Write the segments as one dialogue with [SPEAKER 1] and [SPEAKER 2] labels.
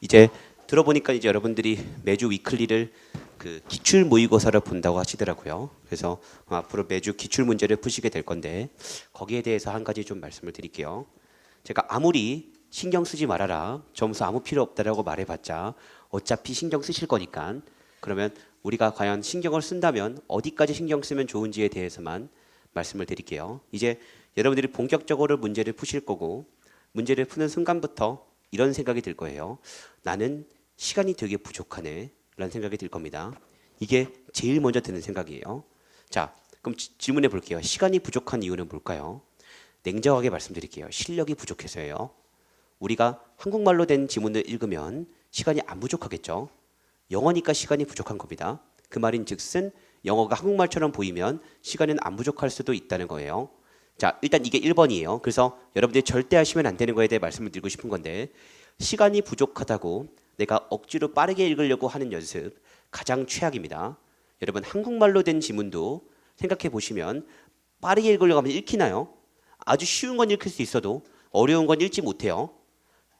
[SPEAKER 1] 이제 들어보니까 이제 여러분들이 매주 위클리를 그 기출 모의고사를 본다고 하시더라고요. 그래서 앞으로 매주 기출 문제를 푸시게 될 건데 거기에 대해서 한 가지 좀 말씀을 드릴게요. 제가 아무리 신경 쓰지 말아라 점수 아무 필요 없다라고 말해봤자 어차피 신경 쓰실 거니까 그러면 우리가 과연 신경을 쓴다면 어디까지 신경 쓰면 좋은지에 대해서만 말씀을 드릴게요. 이제 여러분들이 본격적으로 문제를 푸실 거고 문제를 푸는 순간부터 이런 생각이 들 거예요. 나는 시간이 되게 부족하네. 라는 생각이 들 겁니다. 이게 제일 먼저 드는 생각이에요. 자, 그럼 지- 질문해 볼게요. 시간이 부족한 이유는 뭘까요? 냉정하게 말씀드릴게요. 실력이 부족해서예요. 우리가 한국말로 된 지문을 읽으면 시간이 안 부족하겠죠. 영어니까 시간이 부족한 겁니다. 그 말인 즉슨 영어가 한국말처럼 보이면 시간은 안 부족할 수도 있다는 거예요. 자, 일단 이게 1번이에요. 그래서 여러분들이 절대 하시면 안 되는 거에 대해 말씀을 드리고 싶은 건데 시간이 부족하다고 내가 억지로 빠르게 읽으려고 하는 연습 가장 최악입니다. 여러분 한국말로 된 지문도 생각해 보시면 빠르게 읽으려고 하면 읽히나요? 아주 쉬운 건 읽힐 수 있어도 어려운 건 읽지 못해요.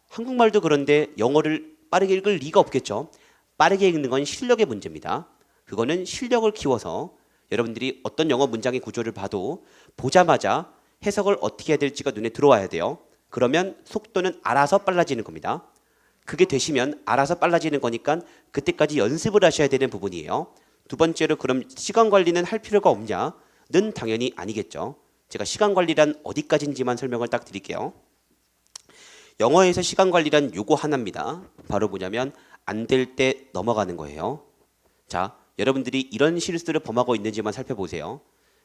[SPEAKER 1] 한국말도 그런데 영어를 빠르게 읽을 리가 없겠죠. 빠르게 읽는 건 실력의 문제입니다. 그거는 실력을 키워서 여러분들이 어떤 영어 문장의 구조를 봐도 보자마자 해석을 어떻게 해야 될지가 눈에 들어와야 돼요. 그러면 속도는 알아서 빨라지는 겁니다. 그게 되시면 알아서 빨라지는 거니까 그때까지 연습을 하셔야 되는 부분이에요. 두 번째로 그럼 시간 관리는 할 필요가 없냐?는 당연히 아니겠죠. 제가 시간 관리란 어디까지인지만 설명을 딱 드릴게요. 영어에서 시간 관리란 요거 하나입니다. 바로 뭐냐면 안 될 때 넘어가는 거예요. 자, 여러분들이 이런 실수를 범하고 있는지만 살펴보세요.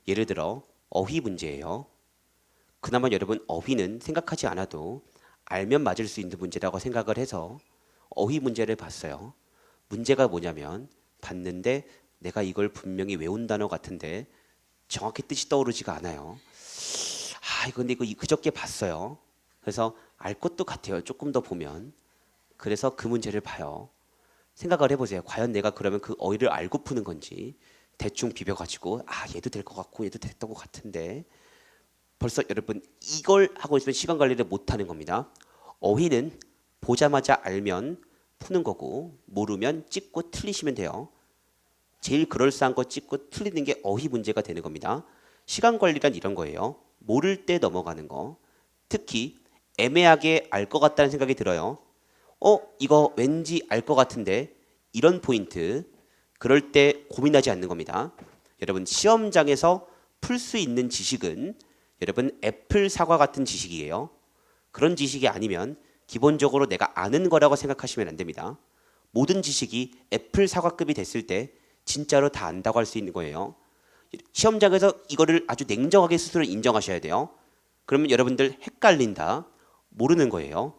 [SPEAKER 1] 예를 들어 어휘 문제예요. 그나마 여러분 어휘는 생각하지 않아도 알면 맞을 수 있는 문제라고 생각을 해서 어휘 문제를 봤어요. 문제가 뭐냐면 봤는데 내가 이걸 분명히 외운 단어 같은데 정확히 뜻이 떠오르지가 않아요. 아, 근데 이거 그저께 봤어요. 그래서 알 것도 같아요. 조금 더 보면. 그래서 그 문제를 봐요. 생각을 해보세요. 과연 내가 그러면 그 어휘를 알고 푸는 건지 대충 비벼가지고 아 얘도 될 것 같고 얘도 됐던 것 같은데 벌써 여러분 이걸 하고 있으면 시간 관리를 못하는 겁니다. 어휘는 보자마자 알면 푸는 거고 모르면 찍고 틀리시면 돼요. 제일 그럴싸한 거 찍고 틀리는 게 어휘 문제가 되는 겁니다. 시간 관리란 이런 거예요. 모를 때 넘어가는 거. 특히 애매하게 알 것 같다는 생각이 들어요. 어, 이거 왠지 알 것 같은데 이런 포인트 그럴 때 고민하지 않는 겁니다. 여러분 시험장에서 풀 수 있는 지식은 여러분 애플 사과 같은 지식이에요. 그런 지식이 아니면 기본적으로 내가 아는 거라고 생각하시면 안 됩니다. 모든 지식이 애플 사과급이 됐을 때 진짜로 다 안다고 할 수 있는 거예요. 시험장에서 이거를 아주 냉정하게 스스로 인정하셔야 돼요. 그러면 여러분들 헷갈린다. 모르는 거예요.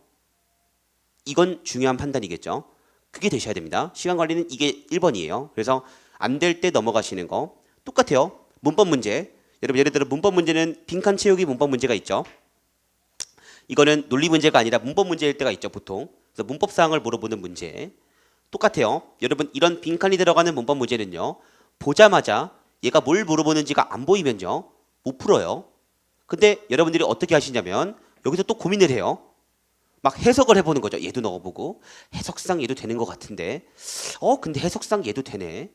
[SPEAKER 1] 이건 중요한 판단이겠죠. 그게 되셔야 됩니다. 시간 관리는 이게 1번이에요. 그래서 안 될 때 넘어가시는 거 똑같아요. 문법 문제. 여러분 예를 들어 문법 문제는 빈칸 채우기 문법 문제가 있죠. 이거는 논리 문제가 아니라 문법 문제일 때가 있죠, 보통. 그래서 문법 사항을 물어보는 문제. 똑같아요. 여러분 이런 빈칸이 들어가는 문법 문제는요. 보자마자 얘가 뭘 물어보는지가 안 보이면요. 못 풀어요. 근데 여러분들이 어떻게 하시냐면 여기서 또 고민을 해요. 막 해석을 해보는 거죠. 얘도 넣어보고 해석상 얘도 되는 것 같은데, 어 근데 해석상 얘도 되네.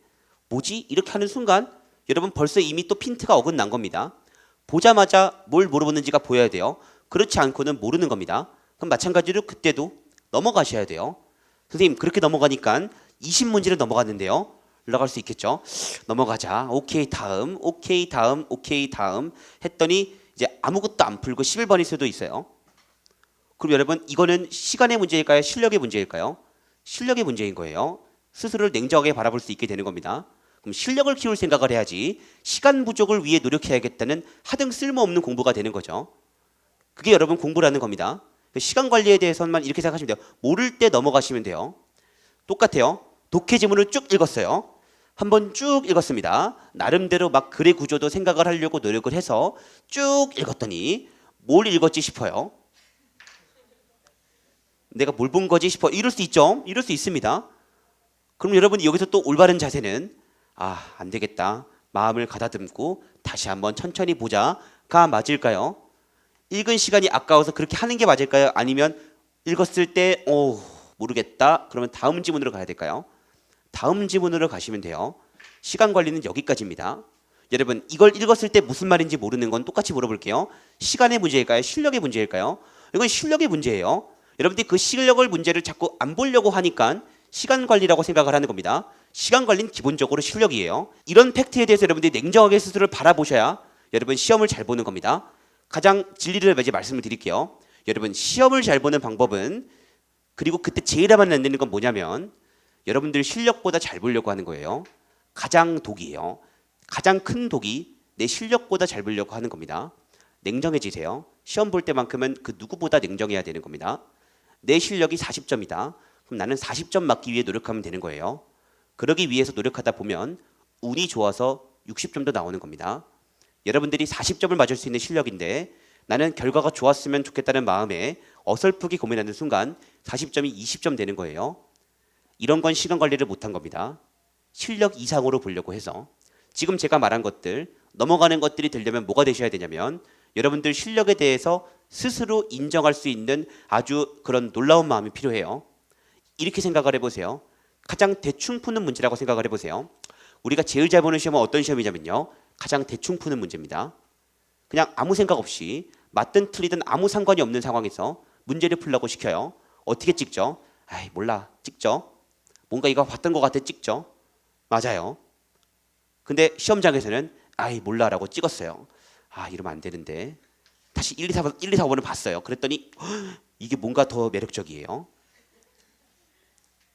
[SPEAKER 1] 뭐지? 이렇게 하는 순간 여러분 벌써 이미 또 핀트가 어긋난 겁니다. 보자마자 뭘 물어보는지가 보여야 돼요. 그렇지 않고는 모르는 겁니다. 그럼 마찬가지로 그때도 넘어가셔야 돼요. 선생님 그렇게 넘어가니까 20문제를 넘어갔는데요. 올라갈 수 있겠죠? 넘어가자. 오케이 다음, 오케이 다음, 오케이 다음 했더니 이제 아무것도 안 풀고 11번일 수도 있어요. 그럼 여러분 이거는 시간의 문제일까요? 실력의 문제일까요? 실력의 문제인 거예요. 스스로를 냉정하게 바라볼 수 있게 되는 겁니다. 실력을 키울 생각을 해야지 시간 부족을 위해 노력해야겠다는 하등 쓸모없는 공부가 되는 거죠. 그게 여러분 공부라는 겁니다. 그 시간 관리에 대해서만 이렇게 생각하시면 돼요. 모를 때 넘어가시면 돼요. 똑같아요. 독해 지문을 쭉 읽었어요. 한번 쭉 읽었습니다. 나름대로 막 글의 구조도 생각을 하려고 노력을 해서 쭉 읽었더니 뭘 읽었지 싶어요. 내가 뭘 본 거지 싶어. 이럴 수 있죠. 이럴 수 있습니다. 그럼 여러분이 여기서 또 올바른 자세는 아, 안 되겠다. 마음을 가다듬고 다시 한번 천천히 보자가 맞을까요? 읽은 시간이 아까워서 그렇게 하는 게 맞을까요? 아니면 읽었을 때 오, 모르겠다. 그러면 다음 지문으로 가야 될까요? 다음 지문으로 가시면 돼요. 시간 관리는 여기까지입니다. 여러분 이걸 읽었을 때 무슨 말인지 모르는 건 똑같이 물어볼게요. 시간의 문제일까요? 실력의 문제일까요? 이건 실력의 문제예요. 여러분들이 그 실력을 문제를 자꾸 안 보려고 하니까 시간 관리라고 생각을 하는 겁니다. 시간 관리는 기본적으로 실력이에요. 이런 팩트에 대해서 여러분들이 냉정하게 스스로를 바라보셔야 여러분 시험을 잘 보는 겁니다. 가장 진리를 이제 말씀을 드릴게요. 여러분 시험을 잘 보는 방법은 그리고 그때 제일 하면 안 되는 건 뭐냐면 여러분들 실력보다 잘 보려고 하는 거예요. 가장 독이에요. 가장 큰 독이 내 실력보다 잘 보려고 하는 겁니다. 냉정해지세요. 시험 볼 때만큼은 그 누구보다 냉정해야 되는 겁니다. 내 실력이 40점이다. 그럼 나는 40점 맞기 위해 노력하면 되는 거예요. 그러기 위해서 노력하다 보면 운이 좋아서 60점도 나오는 겁니다. 여러분들이 40점을 맞을 수 있는 실력인데 나는 결과가 좋았으면 좋겠다는 마음에 어설프게 고민하는 순간 40점이 20점 되는 거예요. 이런 건 시간 관리를 못한 겁니다. 실력 이상으로 보려고 해서 지금 제가 말한 것들 넘어가는 것들이 되려면 뭐가 되셔야 되냐면 여러분들 실력에 대해서 스스로 인정할 수 있는 아주 그런 놀라운 마음이 필요해요. 이렇게 생각을 해보세요. 가장 대충 푸는 문제라고 생각을 해보세요. 우리가 제일 잘 보는 시험은 어떤 시험이냐면요. 가장 대충 푸는 문제입니다. 그냥 아무 생각 없이 맞든 틀리든 아무 상관이 없는 상황에서 문제를 풀라고 시켜요. 어떻게 찍죠? 아이 몰라 찍죠. 뭔가 이거 봤던 것 같아 찍죠. 맞아요. 근데 시험장에서는 아이 몰라라고 찍었어요. 아 이러면 안 되는데 다시 1, 2, 4, 1, 2, 4, 5번을 봤어요. 그랬더니 헉, 이게 뭔가 더 매력적이에요.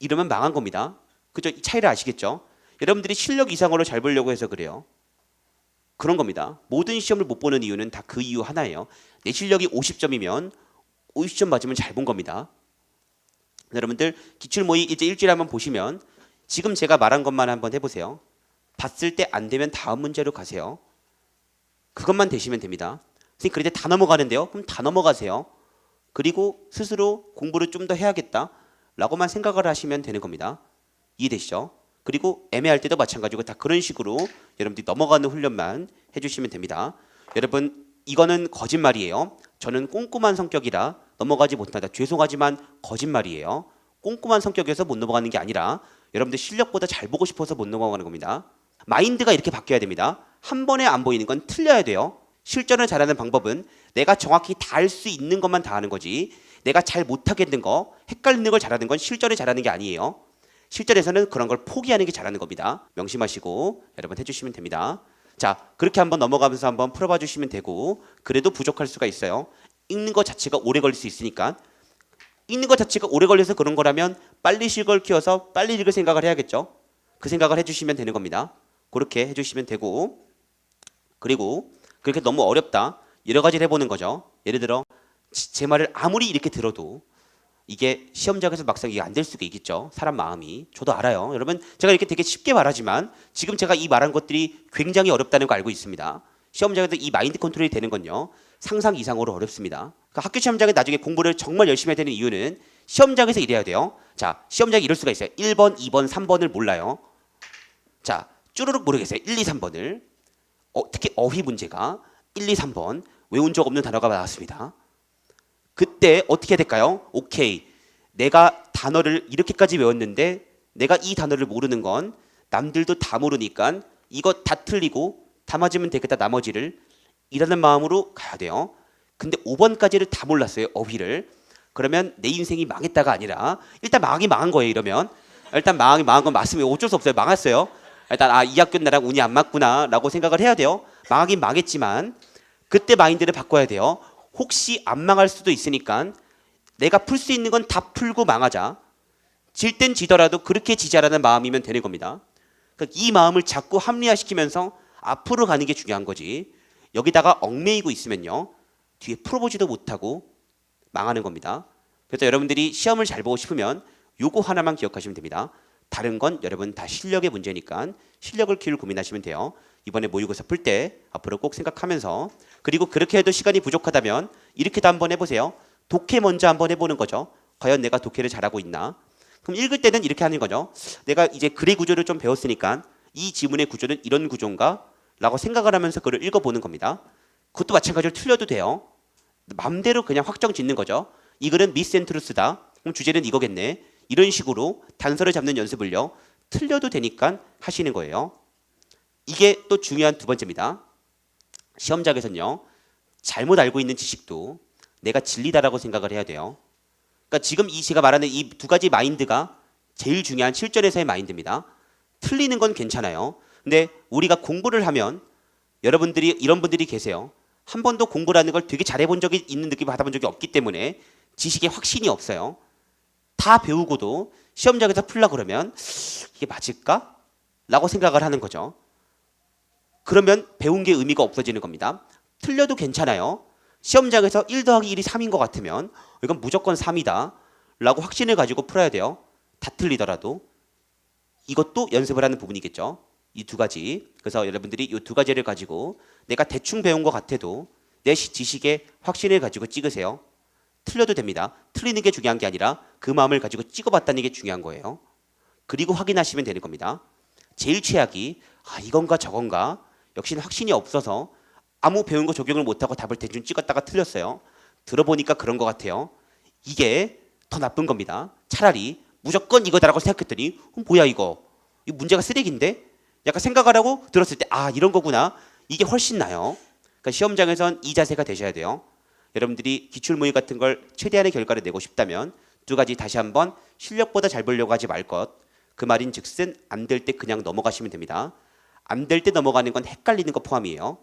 [SPEAKER 1] 이러면 망한 겁니다. 그죠? 이 차이를 아시겠죠? 여러분들이 실력 이상으로 잘 보려고 해서 그래요. 그런 겁니다. 모든 시험을 못 보는 이유는 다 그 이유 하나예요. 내 실력이 50점이면 50점 맞으면 잘 본 겁니다. 여러분들 기출 모의 이제 일주일에 한번 보시면 지금 제가 말한 것만 한번 해보세요. 봤을 때 안 되면 다음 문제로 가세요. 그것만 되시면 됩니다. 선생님 때다 넘어가는데요. 그럼 다 넘어가세요. 그리고 스스로 공부를 좀 더 해야겠다 라고만 생각을 하시면 되는 겁니다. 이해되시죠? 그리고 애매할 때도 마찬가지고 다 그런 식으로 여러분들이 넘어가는 훈련만 해주시면 됩니다. 여러분 이거는 거짓말이에요. 저는 꼼꼼한 성격이라 넘어가지 못한다. 죄송하지만 거짓말이에요. 꼼꼼한 성격에서 못 넘어가는 게 아니라 여러분들 실력보다 잘 보고 싶어서 못 넘어가는 겁니다. 마인드가 이렇게 바뀌어야 됩니다. 한 번에 안 보이는 건 틀려야 돼요. 실전을 잘하는 방법은 내가 정확히 다 할 수 있는 것만 다 하는 거지. 내가 잘 못하겠는 거, 헷갈리는 걸 잘하는 건 실전을 잘하는 게 아니에요. 실전에서는 그런 걸 포기하는 게 잘하는 겁니다. 명심하시고 여러분 해주시면 됩니다. 자, 그렇게 한번 넘어가면서 한번 풀어봐 주시면 되고 그래도 부족할 수가 있어요. 읽는 것 자체가 오래 걸릴 수 있으니까 읽는 것 자체가 오래 걸려서 그런 거라면 빨리 실걸 키워서 빨리 읽을 생각을 해야겠죠. 그 생각을 해주시면 되는 겁니다. 그렇게 해주시면 되고 그리고 그렇게 너무 어렵다 여러 가지를 해보는 거죠. 예를 들어 지- 제 말을 아무리 이렇게 들어도 이게 시험장에서 막상 이게 안 될 수가 있겠죠. 사람 마음이 저도 알아요. 여러분 제가 이렇게 되게 쉽게 말하지만 지금 제가 이 말한 것들이 굉장히 어렵다는 거 알고 있습니다. 시험장에서 이 마인드 컨트롤이 되는 건요 상상 이상으로 어렵습니다. 그러니까 학교 시험장에 나중에 공부를 정말 열심히 해야 되는 이유는 시험장에서 이래야 돼요. 자 시험장에 이럴 수가 있어요. 1번, 2번, 3번을 몰라요. 자 쭈루룩 모르겠어요. 1, 2, 3번을 어, 특히 어휘 문제가 1, 2, 3번 외운 적 없는 단어가 나왔습니다. 그때 어떻게 될까요? 오케이. 내가 단어를 이렇게까지 외웠는데 내가 이 단어를 모르는 건 남들도 다 모르니까 이거 다 틀리고 다 맞으면 되겠다 나머지를 이라는 마음으로 가야 돼요. 근데 5번까지를 다 몰랐어요. 어휘를. 그러면 내 인생이 망했다가 아니라 일단 망하기 망한 거예요. 이러면 일단 망하기 망한 건 맞으면 어쩔 수 없어요. 망했어요. 일단 아 이 학교 나랑 운이 안 맞구나라고 생각을 해야 돼요. 망하긴 망했지만 그때 마인드를 바꿔야 돼요. 혹시 안 망할 수도 있으니까 내가 풀 수 있는 건 다 풀고 망하자. 질 땐 지더라도 그렇게 지자라는 마음이면 되는 겁니다. 그러니까 이 마음을 자꾸 합리화시키면서 앞으로 가는 게 중요한 거지. 여기다가 얽매이고 있으면요. 뒤에 풀어보지도 못하고 망하는 겁니다. 그래서 여러분들이 시험을 잘 보고 싶으면 요거 하나만 기억하시면 됩니다. 다른 건 여러분 다 실력의 문제니까 실력을 키울 고민하시면 돼요. 이번에 모의고사 풀 때 앞으로 꼭 생각하면서 그리고 그렇게 해도 시간이 부족하다면 이렇게도 한번 해보세요. 독해 먼저 한번 해보는 거죠. 과연 내가 독해를 잘하고 있나? 그럼 읽을 때는 이렇게 하는 거죠. 내가 이제 글의 구조를 좀 배웠으니까 이 지문의 구조는 이런 구조인가? 라고 생각을 하면서 그걸 읽어보는 겁니다. 그것도 마찬가지로 틀려도 돼요. 맘대로 그냥 확정 짓는 거죠. 이 글은 미센트루스다. 그럼 주제는 이거겠네. 이런 식으로 단서를 잡는 연습을요. 틀려도 되니까 하시는 거예요. 이게 또 중요한 두 번째입니다. 시험장에서는요. 잘못 알고 있는 지식도 내가 진리다라고 생각을 해야 돼요. 그러니까 지금 이 제가 말하는 이 두 가지 마인드가 제일 중요한 실전에서의 마인드입니다. 틀리는 건 괜찮아요. 근데 우리가 공부를 하면 여러분들이 이런 분들이 계세요. 한 번도 공부라는 걸 되게 잘해본 적이 있는 느낌 받아본 적이 없기 때문에 지식에 확신이 없어요. 다 배우고도 시험장에서 풀라 그러면 이게 맞을까? 라고 생각을 하는 거죠. 그러면 배운 게 의미가 없어지는 겁니다. 틀려도 괜찮아요. 시험장에서 1 더하기 1이 3인 것 같으면 이건 무조건 3이다. 라고 확신을 가지고 풀어야 돼요. 다 틀리더라도. 이것도 연습을 하는 부분이겠죠. 이 두 가지. 그래서 여러분들이 이 두 가지를 가지고 내가 대충 배운 것 같아도 내 시- 지식에 확신을 가지고 찍으세요. 틀려도 됩니다. 틀리는 게 중요한 게 아니라 그 마음을 가지고 찍어봤다는 게 중요한 거예요. 그리고 확인하시면 되는 겁니다. 제일 최악이 아 이건가 저건가 역시는 확신이 없어서 아무 배운 거 적용을 못하고 답을 대충 찍었다가 틀렸어요. 들어보니까 그런 것 같아요. 이게 더 나쁜 겁니다. 차라리 무조건 이거다라고 생각했더니 어, 뭐야 이거 이 문제가 쓰레기인데 약간 생각을 하고 들었을 때 아 이런 거구나 이게 훨씬 나요. 그러니까 시험장에선 이 자세가 되셔야 돼요. 여러분들이 기출 모의 같은 걸 최대한의 결과를 내고 싶다면 두 가지 다시 한번 실력보다 잘 보려고 하지 말 것. 그 말인 즉슨 안 될 때 그냥 넘어가시면 됩니다. 안 될 때 넘어가는 건 헷갈리는 거 포함이에요.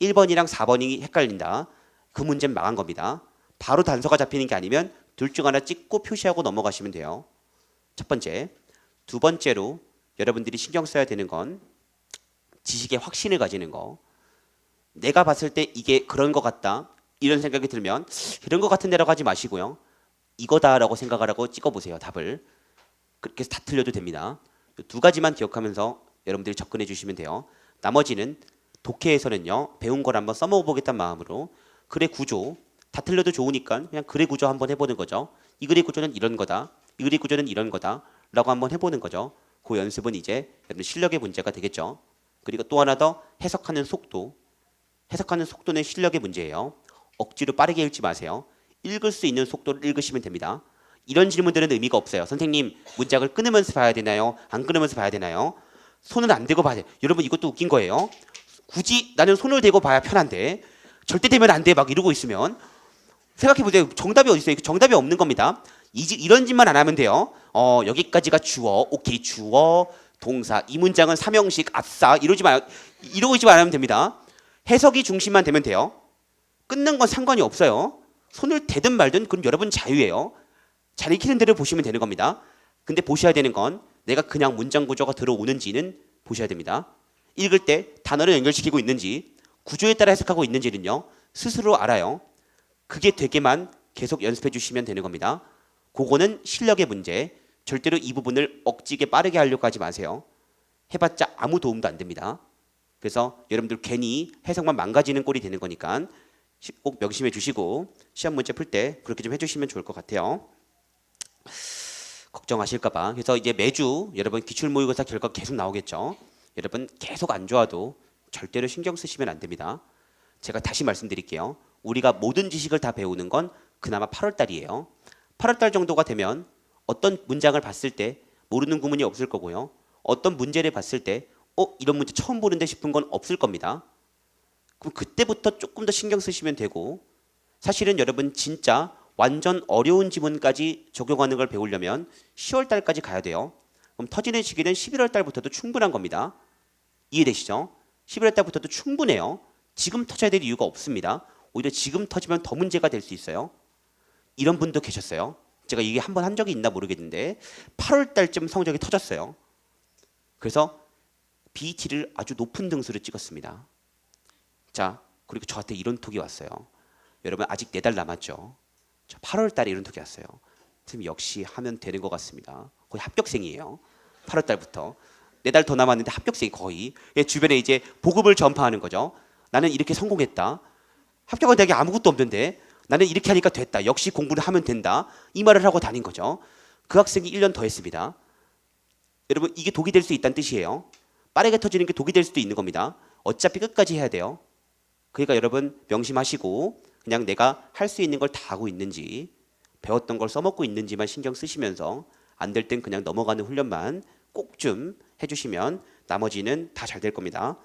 [SPEAKER 1] 1번이랑 4번이 헷갈린다. 그 문제는 망한 겁니다. 바로 단서가 잡히는 게 아니면 둘 중 하나 찍고 표시하고 넘어가시면 돼요. 첫 번째. 두 번째로 여러분들이 신경 써야 되는 건 지식의 확신을 가지는 거. 내가 봤을 때 이게 그런 것 같다. 이런 생각이 들면 이런 것 같은 데라고 하지 마시고요. 이거다라고 생각을 하고 찍어보세요. 답을. 그렇게 다 틀려도 됩니다. 이두 가지만 기억하면서 여러분들이 접근해 주시면 돼요. 나머지는 독해에서는요. 배운 걸 한번 써먹어 보겠다는 마음으로 글의 구조 다 틀려도 좋으니까 그냥 글의 구조 한번 해보는 거죠. 이 글의 구조는 이런 거다. 이 글의 구조는 이런 거다라고 한번 해보는 거죠. 그 연습은 이제 여러분 실력의 문제가 되겠죠. 그리고 또 하나 더 해석하는 속도. 해석하는 속도는 실력의 문제예요. 억지로 빠르게 읽지 마세요. 읽을 수 있는 속도를 읽으시면 됩니다. 이런 질문들은 의미가 없어요. 선생님, 문장을 끊으면서 봐야 되나요? 안 끊으면서 봐야 되나요? 손을 안 대고 봐야 돼. 여러분 이것도 웃긴 거예요. 굳이 나는 손을 대고 봐야 편한데 절대 대면 안 돼. 막 이러고 있으면 생각해 보세요. 정답이 어디 있어요? 정답이 없는 겁니다. 이, 지- 이런 짓만 안 하면 돼요. 어, 여기까지가 주어. 오케이. 주어. 동사. 이 문장은 삼형식. 아싸. 이러지 마. 이러고 있지만 안 하면 됩니다. 해석이 중심만 되면 돼요. 끊는 건 상관이 없어요. 손을 대든 말든 그럼 여러분 자유예요. 잘 익히는 대로 보시면 되는 겁니다. 근데 보셔야 되는 건 내가 그냥 문장 구조가 들어오는지는 보셔야 됩니다. 읽을 때 단어를 연결시키고 있는지 구조에 따라 해석하고 있는지는요 스스로 알아요. 그게 되게만 계속 연습해 주시면 되는 겁니다. 그거는 실력의 문제. 절대로 이 부분을 억지게 빠르게 하려고 하지 마세요. 해봤자 아무 도움도 안 됩니다. 그래서 여러분들 괜히 해석만 망가지는 꼴이 되는 거니까 시- 꼭 명심해 주시고 시험 문제 풀 때 그렇게 좀 해주시면 좋을 것 같아요. 걱정하실까봐. 그래서 이제 매주 여러분 기출 모의고사 결과 계속 나오겠죠. 여러분 계속 안 좋아도 절대로 신경 쓰시면 안 됩니다. 제가 다시 말씀드릴게요. 우리가 모든 지식을 다 배우는 건 그나마 8월 달이에요. 8월 달 정도가 되면 어떤 문장을 봤을 때 모르는 구문이 없을 거고요. 어떤 문제를 봤을 때 어, 이런 문제 처음 보는데 싶은 건 없을 겁니다. 그럼 그때부터 조금 더 신경 쓰시면 되고 사실은 여러분 진짜 완전 어려운 지문까지 적용하는 걸 배우려면 10월 달까지 가야 돼요. 그럼 터지는 시기는 11월 달부터도 충분한 겁니다. 이해되시죠? 11월 달부터도 충분해요. 지금 터져야 될 이유가 없습니다. 오히려 지금 터지면 더 문제가 될 수 있어요. 이런 분도 계셨어요. 제가 이게 한 번한 적이 있나 모르겠는데 8월 달쯤 성적이 터졌어요. 그래서 BT를 아주 높은 등수를 찍었습니다. 자, 그리고 저한테 이런 톡이 왔어요. 여러분 아직 네 달 남았죠. 저 8월 달에 이런 톡이 왔어요. 선생님 역시 하면 되는 것 같습니다. 거의 합격생이에요. 8월 달부터 네 달 더 남았는데 합격생이 거의 예, 주변에 이제 복음을 전파하는 거죠. 나는 이렇게 성공했다. 합격한 대학이 아무것도 없는데 나는 이렇게 하니까 됐다. 역시 공부를 하면 된다. 이 말을 하고 다닌 거죠. 그 학생이 1년 더 했습니다. 여러분 이게 독이 될 수 있다는 뜻이에요. 빠르게 터지는 게 독이 될 수도 있는 겁니다. 어차피 끝까지 해야 돼요. 그러니까 여러분 명심하시고 그냥 내가 할 수 있는 걸 다 하고 있는지 배웠던 걸 써먹고 있는지만 신경 쓰시면서 안 될 땐 그냥 넘어가는 훈련만 꼭 좀 해주시면 나머지는 다 잘 될 겁니다.